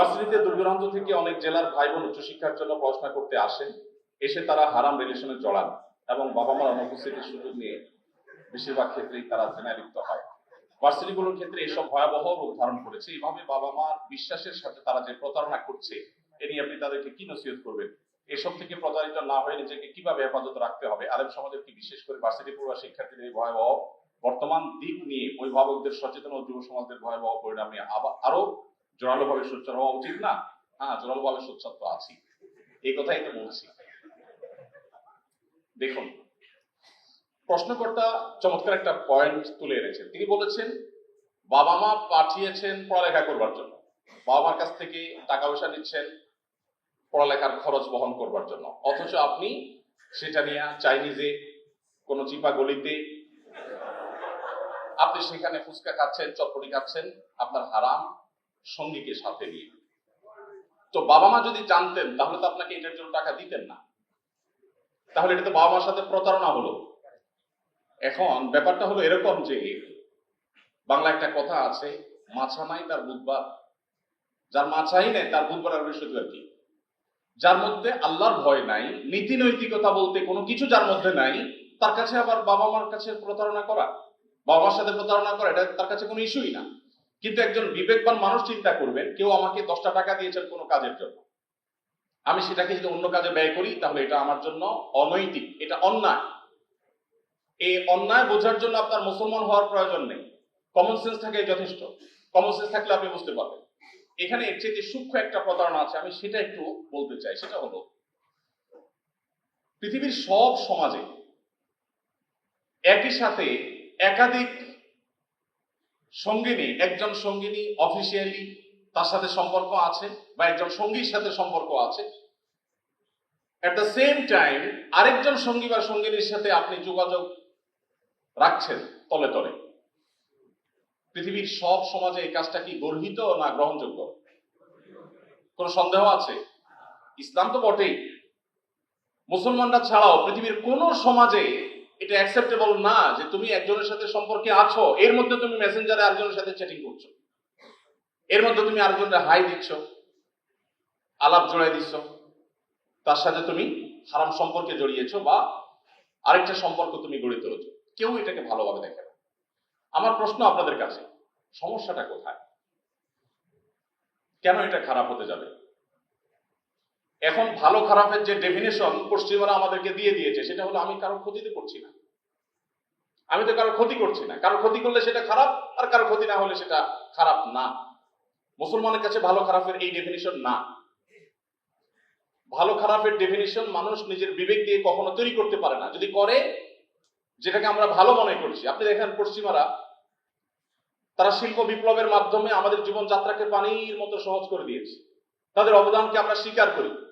ভার্সিটিতে দূরদূরান্ত থেকে অনেক জেলার ভাই বোন উচ্চশিক্ষার জন্য পড়াশোনা করতে আসেন। এসে তারা হারাম রিলেশনে জড়ান এবং বাবা মার অনুপস্থিতির সুযোগ নিয়ে বেশিরভাগ ক্ষেত্রেই তারা জেনায় লিপ্ত হয়। ভার্সিটিগুলোর ক্ষেত্রে এসব ভয়াবহ রূপ ধারণ করেছে। এইভাবে বাবা মার বিশ্বাসের সাথে তারা যে প্রতারণা করছে, এ নিয়ে আপনি তাদেরকে কি নসিহত করবেন? এসব থেকে প্রতারিত না হয়ে নিজেকে কীভাবে হেফাজত রাখতে হবে? আলেম সমাজের কি বিশেষ করে ভার্সিটি পড়ুয়া শিক্ষার্থীদের ভয়াবহ বর্তমান দিক নিয়ে অভিভাবকদের সচেতন ও যুব সমাজের ভয়াবহ পরিণাম আবার আরও জোরালো ভাবে সোচ্চার হওয়া উচিত না? হ্যাঁ জোরালো ভাবে সোচ্চার তো আছি। এই কথাই তো বলছি। দেখুন, প্রশ্নকর্তা চমৎকার একটা পয়েন্ট তুলে এনেছেন। তিনি বলেছেন, বাবা মা পাঠিয়েছেন পড়ালেখা করবার জন্য। বাবা মার কাছ থেকে টাকা পয়সা নিচ্ছেন পড়ালেখার খরচ বহন করবার জন্য। অথচ আপনি সেটা নিয়ে চাইনিজে কোনো চিপা গলিতে আপনি সেখানে ফুচকা খাচ্ছেন, চটপটি খাচ্ছেন, আপনার হারাম। সঙ্গীকে সাথে নিয়ে। তো বাবা মা যদি জানতেন, তাহলে তো আপনাকে এটার জন্য টাকা দিতেন না। তাহলে এটা তো বাবা মার সাথে প্রতারণা হলো। এখন ব্যাপারটা হলো এরকম যে বাংলা একটা কথা আছে মাছা নাই তার বুধবার। যার মাছাই নেই, তার বুধবার আর বৃহস্পতিবার কি? যার মধ্যে আল্লাহর ভয় নাই নীতি নৈতিকতা বলতে কোনো কিছু যার মধ্যে নাই, তার কাছে আবার বাবা মার কাছে প্রতারণা করা? বাবা মার সাথে প্রতারণা করা, এটা তার কাছে কোনো ইস্যুই না। কিন্তু একজন বিবেকবান মানুষ চিন্তা করবেন, কেউ আমাকে দশটা টাকা দিয়েছেন কোনো কাজের জন্য। আমি সেটাকে যদি অন্য কাজে ব্যয় করি, তাহলে এটা আমার জন্য অনৈতিক, এটা অন্যায়। এই অন্যায় বোঝার জন্য আপনার মুসলমান হওয়ার প্রয়োজন নেই। কমন সেন্স থাকে যথেষ্ট। কমন সেন্স থাকলে আপনি বুঝতে পারবেন। এখানে এর চেয়ে সূক্ষ্ম একটা প্রতারণা আছে, আমি সেটা একটু বলতে চাই। সেটা হলো, পৃথিবীর সব সমাজে একই সাথে একাধিক সঙ্গিনী, একজন সঙ্গিনী অফিসিয়ালি তার সাথে সম্পর্ক আছে বা একজন সঙ্গীর সাথে সম্পর্ক আছে। এট দ্য সেম টাইম আরেকজন সঙ্গী বা সঙ্গিনীর সাথে আপনি যোগাযোগ রাখছেন তলে তলে। পৃথিবীর সব সমাজে এই কাজটা কি গর্হিত না গ্রহণযোগ্য? কোনো সন্দেহ আছে? ইসলাম তো বটেই। মুসলমানরা ছাড়াও পৃথিবীর কোন সমাজে এটা অ্যাকসেপ্টেবল না যে তুমি একজনের সাথে সম্পর্কে আছো, এর মধ্যে তুমি মেসেঞ্জারে আরেকজনের সাথে চ্যাটিং করছ। এর মধ্যে তুমি আরেকজনের হাই দিচ্ছ, আলাপ জড়াই দিচ্ছ, তার সাথে তুমি হারাম সম্পর্কে জড়িয়েছো বা আরেকটা সম্পর্ক তুমি গড়ে তুলেছো। কেউ এটাকে ভালোভাবে দেখে না। আমার প্রশ্ন আপনাদের কাছে, সমস্যাটা কোথায়? কেন এটা খারাপ হতে যাবে? এখন ভালো খারাপের যে ডেফিনেশন পশ্চিমারা আমাদেরকে দিয়ে দিয়েছে, সেটা হলো আমি কারও ক্ষতিতে করছি না। আমি তো কারও ক্ষতি করছি না। কারও ক্ষতি করলে সেটা খারাপ, আর কারও ক্ষতি না হলে সেটা খারাপ না। মুসলমানের কাছে ভালো খারাপের এই ডেফিনিশন না। ভালো খারাপের ডেফিনিশন মানুষ নিজের বিবেক দিয়ে কখনো তৈরি করতে পারে না। যদি করে, যেটাকে আমরা ভালো মনে করছি। আপনি দেখেন পশ্চিমারা, তারা শিল্প বিপ্লবের মাধ্যমে আমাদের জীবনযাত্রাকে পানির মতো সহজ করে দিয়েছে। তাদের অবদানকে আমরা স্বীকার করি।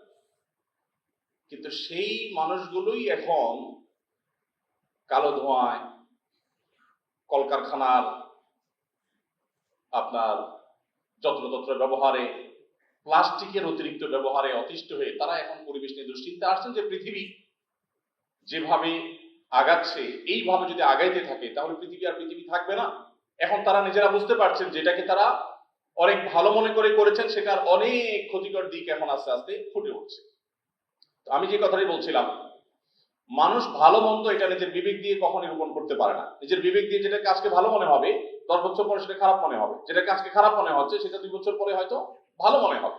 কিন্তু সেই মানুষগুলোই এখন কালো ধোঁয়ায় কলকারখানার আপনার যত্রতত্র ব্যবহারে, প্লাস্টিকের অতিরিক্ত ব্যবহারে অতিষ্ঠ হয়ে তারা এখন পরিবেশ নিয়ে দুশ্চিন্তা আসছেন যে পৃথিবী যেভাবে আগাচ্ছে, এইভাবে যদি আগাইতে থাকে, তাহলে পৃথিবী আর পৃথিবী থাকবে না। এখন তারা নিজেরা বুঝতে পারছেন যেটাকে তারা অনেক ভালো মনে করে করেছেন, সেটার অনেক ক্ষতিকর দিক এখন আস্তে আস্তে ফুটে উঠছে। আমি যে কথাটাই বলছিলাম, মানুষ ভালো মন্দ এটা নিজের বিবেক দিয়ে কখনই রোপণ করতে পারে না। নিজের বিবেক দিয়ে যেটা কাজকে ভালো মনে হবে, দশ বছর পরে সেটা খারাপ মনে হবে। যেটা কাজকে খারাপ মনে হচ্ছে, সেটা দুই বছর পরে হয়তো ভালো মনে হবে।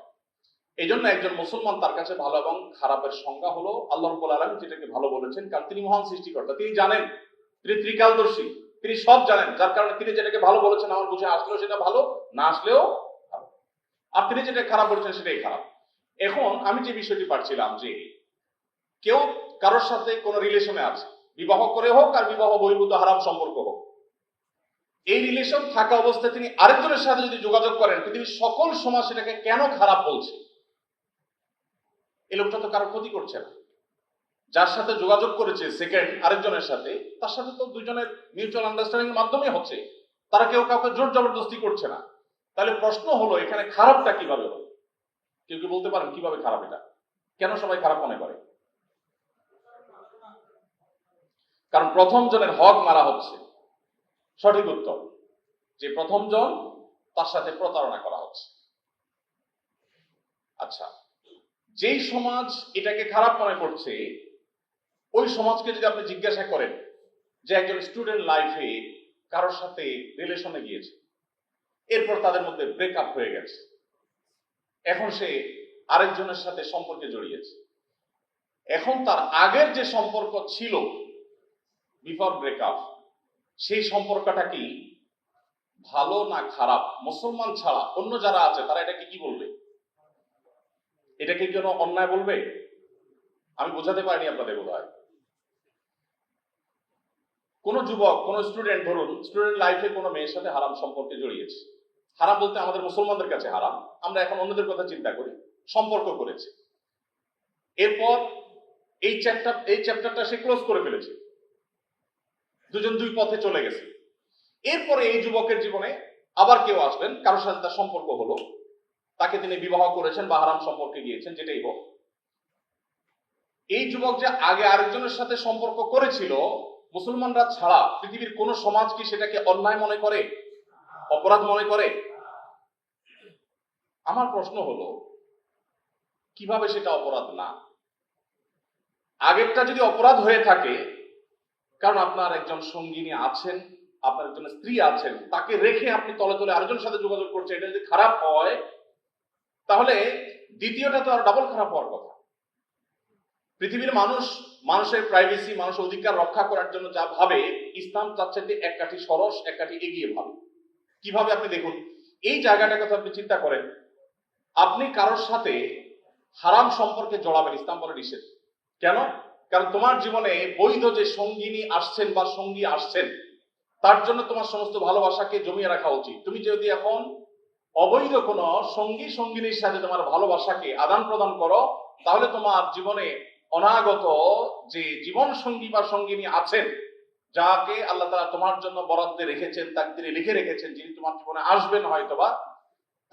এই জন্য একজন মুসলমান তার কাছে ভালো এবং খারাপের সংজ্ঞা হলো আল্লাহ রব্বুল আলম যেটাকে ভালো বলেছেন, কারণ তিনি মহান সৃষ্টিকর্তা। তিনি জানেন, তিনি ত্রিকালদর্শী। তিনি সব জানেন, যার কারণে তিনি যেটাকে ভালো বলেছেন, আমার বুঝে আসলেও সেটা ভালো, না আসলেও। আর তিনি যেটা খারাপ বলেছেন, সেটাই খারাপ। এখন আমি যে বিষয়টি পাচ্ছিলাম যে কেউ কারোর সাথে কোনো রিলেশনে আছে। বিবাহ করে হোক আর বিবাহ বহির্ভূত হারাম সম্পর্ক হোক। এই রিলেশন থাকা অবস্থায় তিনি আরেকজনের সাথে যদি যোগাযোগ করেন, পৃথিবীর সকল সমাজ সেটাকে কেন খারাপ বলছে? এই লোকটা তো কারও ক্ষতি করছে না। যার সাথে যোগাযোগ করেছে সেকেন্ড আরেকজনের সাথে, তার সাথে তো দুজনের মিউচুয়াল আন্ডারস্ট্যান্ডিং এর মাধ্যমেই হচ্ছে। তারা কেউ কাউকে জোর জবরদস্তি করছে না। তাহলে প্রশ্ন হলো, এখানে খারাপটা কীভাবে হলো? কেউ কি বলতে পারেন কীভাবে খারাপ এটা? কেন সবাই খারাপ মনে করে? কারণ প্রথম জনের হক মারা হচ্ছে। সঠিক উত্তর, যে প্রথম জন তার সাথে প্রতারণা করা হচ্ছে। আচ্ছা যেই সমাজ এটাকে খারাপ মনে করছে, ওই সমাজকে যদি আপনি জিজ্ঞাসা করেন যে একজন স্টুডেন্ট লাইফে কারোর সাথে রিলেশনে গিয়েছে, এরপর তাদের মধ্যে ব্রেকআপ হয়ে গেছে। এখন সে আরেকজনের সাথে সম্পর্কে জড়িয়েছে। এখন তার আগের যে সম্পর্ক ছিল বিফোর ব্রেকআপ, সেই সম্পর্কটা কি ভালো না খারাপ? মুসলমান ছাড়া অন্য যারা আছে, তারা এটাকে কি বলবে? এটাকে কেন অন্যায় বলবে? আমি বোঝাতে পারিনি আপনাদের বোধ হয় কোন যুবক, কোন স্টুডেন্ট ধরুন স্টুডেন্ট লাইফে কোনো মেয়ের সাথে হারাম সম্পর্কে জড়িয়েছে। হারাম বলতে আমাদের মুসলমানদের কাছে হারাম। আমরা এখন অন্যদের কথা চিন্তা করি, সম্পর্ক করেছে। এরপর এই চ্যাপ্টার এই চ্যাপ্টারটা সে ক্লোজ করে ফেলেছে। দুজন দুই পথে চলে গেছে। এরপরে এই যুবকের জীবনে আবার কেউ আসলেন কারোর সাথে তার সম্পর্ক হলো। তাকে তিনি বিবাহ করেছেন বা হারাম সম্পর্কে গিয়েছেন, যেটাই হোক। এই যুবক যে আগে আরেকজনের সাথে সম্পর্ক করেছিল, মুসলমানরা ছাড়া পৃথিবীর কোন সমাজ কি সেটাকে অন্যায় মনে করে? অপরাধ মনে করে? আমার প্রশ্ন হলো, কীভাবে সেটা অপরাধ না? আগেরটা যদি অপরাধ হয়ে থাকে কারণ আপনার একজন সঙ্গিনী আছেন, আপনার একজন স্ত্রী আছেন, তাকে রেখে আপনি তলে তলে আরেকজনের সাথে যোগাযোগ করছেন, এটা যদি খারাপ হয়, তাহলে দ্বিতীয়টা তো আর ডাবল খারাপ হওয়ার কথা। পৃথিবীর মানুষ, মানুষের প্রাইভেসি মানুষের অধিকার রক্ষা করার জন্য যা ভাবে, ইসলাম তার চাইতে এক কাঠি সরস, এক কাঠি এগিয়ে ভাবে। কীভাবে আপনি দেখুন, এই জায়গাটার কথা আপনি চিন্তা করেন, আপনি কারোর সাথে হারাম সম্পর্কে জড়াবেন, ইসলাম বলে নিষেধ। কেন? কারণ তোমার জীবনে বৈধ যে সঙ্গিনী আসছেন বা সঙ্গী আসছেন, তার জন্য তোমার সমস্ত ভালোবাসাকে জমিয়ে রাখা উচিত। তুমি যদি এখন অবৈধ কোন সঙ্গী সঙ্গিনীর সাথে তোমার ভালোবাসাকে আদান প্রদান করো, তাহলে তোমার জীবনে অনাগত যে জীবন সঙ্গী বা সঙ্গিনী আছেন, যাকে আল্লাহ তারা তোমার জন্য বরাদ্দে রেখেছেন তাকে তিনি লিখে রেখেছেন, যিনি তোমার জীবনে আসবেন হয়তোবা,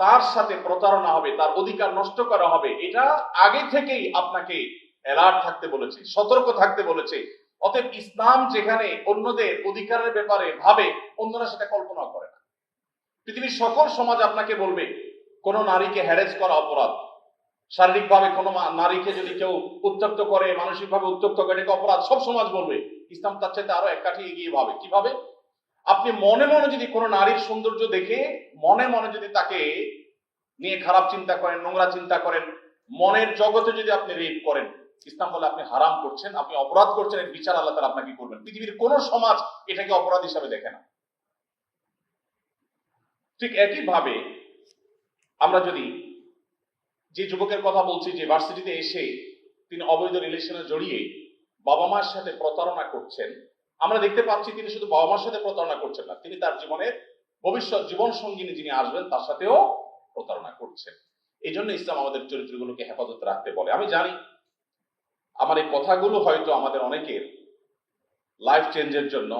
তার সাথে প্রতারণা হবে, তার অধিকার নষ্ট করা হবে, এটা আগে থেকেই আপনাকে অ্যালার্ট থাকতে বলেছে, সতর্ক থাকতে বলেছে। অতএব ইসলাম যেখানে অন্যদের অধিকারের ব্যাপারে ভাবে, অন্যরা সেটা কল্পনা করে না। পৃথিবীর সকল সমাজ আপনাকে বলবে, কোনো নারীকে হ্যারেজ করা অপরাধ। শারীরিকভাবে কোনো নারীকে যদি কেউ উত্তক্ত করে, মানসিকভাবে উত্তক্ত করে, এটাকে অপরাধ। সব সমাজ বলবে, ইসলাম তার চাইতে আরও এক কাঠি এগিয়ে ভাবে। কীভাবে? আপনি মনে মনে যদি কোনো নারীর সৌন্দর্য দেখে, মনে মনে যদি তাকে নিয়ে খারাপ চিন্তা করেন, নোংরা চিন্তা করেন, মনের জগতে যদি আপনি রেপ করেন ইসলাম বলে আপনি হারাম করছেন, আপনি অপরাধ করছেন, এর বিচার আল্লাহ তারা আপনাকে করবেন। পৃথিবীর কোন সমাজ এটাকে অপরাধ হিসাবে দেখে না। ঠিক একইভাবে আমরা যদি যে যুবকের কথা বলছি, যে ভার্সিটিতে এসে তিনি অবৈধ রিলেশনে জড়িয়ে বাবা মার সাথে প্রতারণা করছেন, আমরা দেখতে পাচ্ছি তিনি শুধু বাবা মার সাথে প্রতারণা করছেন না, তিনি তার জীবনের ভবিষ্যৎ জীবন সঙ্গিনী যিনি আসবেন, তার সাথেও প্রতারণা করছেন। এই জন্য ইসলাম আমাদের চরিত্রগুলোকে হেফাজতে রাখতে বলে। আমি জানি আমার এই কথাগুলো হয়তো আমাদের অনেকের লাইফ চেঞ্জের জন্য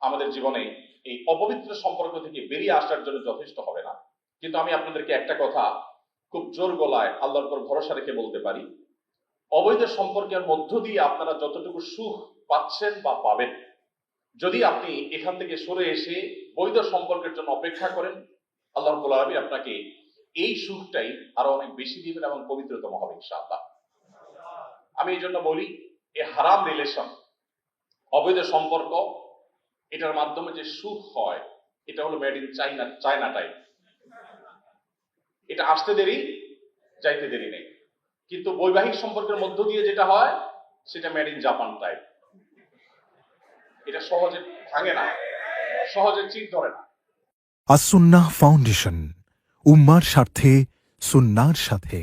আমাদের জীবনে এই অপবিত্র সম্পর্ক থেকে বেরিয়ে আসার জন্য যথেষ্ট হবে না। কিন্তু আমি আপনাদেরকে একটা কথা খুব জোর গলায় আল্লাহর পর ভরসা রেখে বলতে পারি। অবৈধ সম্পর্কের মধ্য দিয়ে আপনারা যতটুকু সুখ পাচ্ছেন বা পাবেন, যদি আপনি এখান থেকে সরে এসে বৈধ সম্পর্কের জন্য অপেক্ষা করেন, আল্লাহ আলমী আপনাকে এই সুখটাই আরও অনেক বেশি দিবেন এবং পবিত্রতম হবে ইনশাআল্লাহ। আমি এই জন্য বলি, এ হারাম রিলেশন অবৈধ সম্পর্ক, এটার মাধ্যমে যে সুখ হয়, এটা হলো made in China China type এটা আসতে দেরি, যাইতে দেরি নেই। কিন্তু বৈবাহিক সম্পর্কের মধ্য দিয়ে যেটা হয়, সেটা মেড ইন জাপান টাইপ এটা সহজে ভাঙে না, সহজে চিট ধরে না। আসুন্নাহ ফাউন্ডেশন, উম্মার স্বার্থে, সুন্নার সাথে।